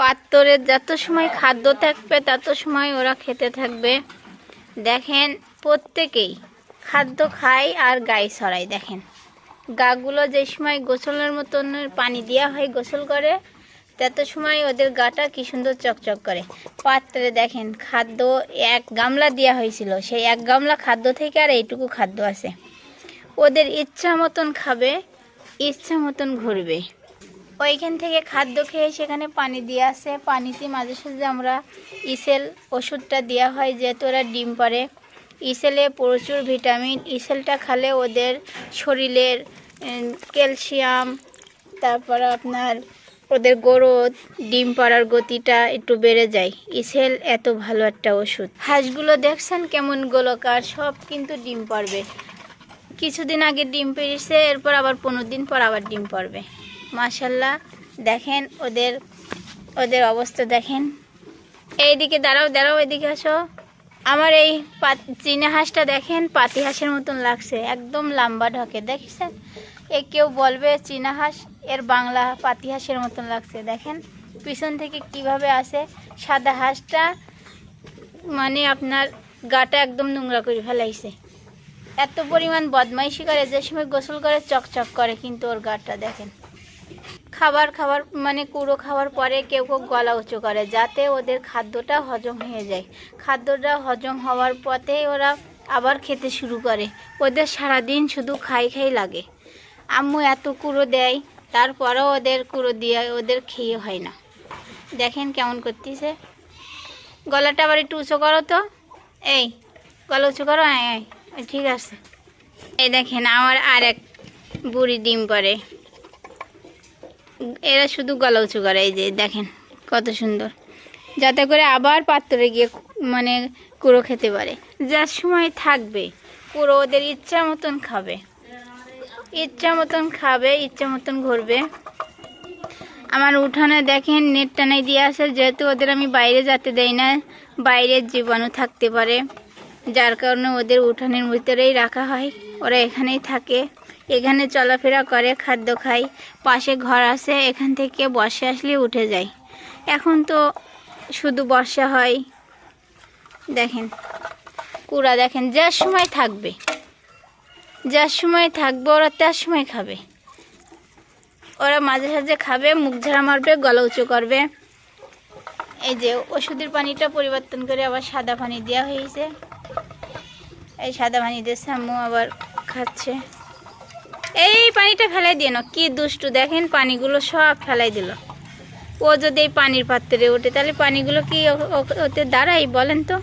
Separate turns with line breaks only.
পাত্তরের যত সময় খাদ্য থাকবে, তত সময় ওরা খেতে থাকবে। দেখেন, প্রত্যেকেই খাদ্য খায় আর গায়ে ছড়ায়, দেখেন। গাগুলো যে সময় গোসলের মতন পানি দেওয়া হয়, গোসল করে, তত সময় ওদের গাটা কি সুন্দর চকচক করে। পাত্রে দেখেন, খাদ্য এক গামলা দেওয়া হয়েছিল, সেই এক গামলা খাদ্য থেকে আর এইটুকু খাদ্য আছে। ওদের ইচ্ছা মতন খাবে, ইচ্ছা মতন ঘুরবে। ওইখান থেকে খাদ্য খেয়ে সেখানে পানি দিয়ে আসে। পানিতে মাঝে সাঝে আমরা ইসেল ওষুধটা দেওয়া হয়, যেহেতু ওরা ডিম পারে। ইসেলে প্রচুর ভিটামিন, ইসেলটা খালে ওদের শরীরের ক্যালসিয়াম, তারপর আপনার ওদের গ্রোথ, ডিম পাড়ার গতিটা একটু বেড়ে যায়। ইসেল এত ভালো একটা ওষুধ। হাঁসগুলো দেখছেন কেমন গোলকার, সব কিন্তু ডিম পারবে কিছুদিন আগে ডিম পেরেছে এরপর আবার পনেরো দিন পর আবার ডিম পারবে মাশাল্লাহ। দেখেন ওদের ওদের অবস্থা দেখেন। এইদিকে দাঁড়াও দাঁড়াও, এদিকে আসো। আমার এই চীনা হাঁসটা দেখেন, পাতি হাঁসের মতন লাগছে, একদম লম্বা ঢকে। দেখছেন? এ কেউ বলবে চীনা হাঁস, এর বাংলা পাতি হাঁসের মতন লাগছে। দেখেন, পিছন থেকে কীভাবে আসে সাদা হাঁসটা মানে আপনার গাটা একদম নোংরা করে ফেলাইছে। এত পরিমাণ বদমাইশি করে, যে সময় গোসল করে চকচক করে কিন্তু ওর গাটা, দেখেন। খাবার খাবার মানে কুড়ো খাওয়ার পরে কেউ কেউ গলা উঁচু করে, যাতে ওদের খাদ্যটা হজম হয়ে যায়। খাদ্যটা হজম হওয়ার পথেই ওরা আবার খেতে শুরু করে। ওদের সারাদিন শুধু খাই খাই লাগে। আম্মু এত কুড়ো দেয়, তারপরেও ওদের কুড়ো দিয়ে ওদের খেয়ে হয় না। দেখেন কেমন করতেছে। গলাটা আবার একটু উঁচু করো তো। এই, গলা উঁচু করো ঠিক আছে। এই দেখেন, আমার আর এক বুড়ি ডিম পরে এরা শুধু গলা উঁচু করে এই যে দেখেন কত সুন্দর। যাতে করে আবার পাত্রে গিয়ে মানে কুড়ো খেতে পারে। যার সময় থাকবে, কুড়ো ওদের ইচ্ছা মতন খাবে। ইচ্ছা মতন খাবে, ইচ্ছা মতন ঘুরবে। আমার উঠানে দেখেন, নেট টানাই দিয়ে আসে, যেহেতু ওদের আমি বাইরে যেতে দেই না, বাইরের জীবাণু থাকতে পারে। যার কারণে ওদের উঠানের ভিতরেই রাখা হয়। ওরা এখানেই থাকে। এখানে চলাফেরা করে, খাদ্য খায়। পাশে ঘর আছে, এখান থেকে বর্ষা আসলে উঠে যায়। এখন তো শুধু বর্ষা হয়। দেখেন, কুড়া দেখেন যার সময় থাকবে। যার সময় থাকবে, ওরা তার সময় খাবে। ওরা মাঝে সাঝে খাবে, মুখ ঝাড়া মারবে, গলা উঁচু করবে। এই যে ওষুধের পানিটা পরিবর্তন করে আবার সাদা পানি দেওয়া হয়েছে। এই সাদা পানি দিয়ে আম্মু আবার খাচ্ছে। এই পানিটা ফেলাই দিয়ে না কি দুষ্টু। দেখেন পানিগুলো সব ফেলাই দিল। ও যদি এই পানির পাত্রে ওঠে, তাহলে পানিগুলো কি ওতে দাঁড়াই বলেন তো?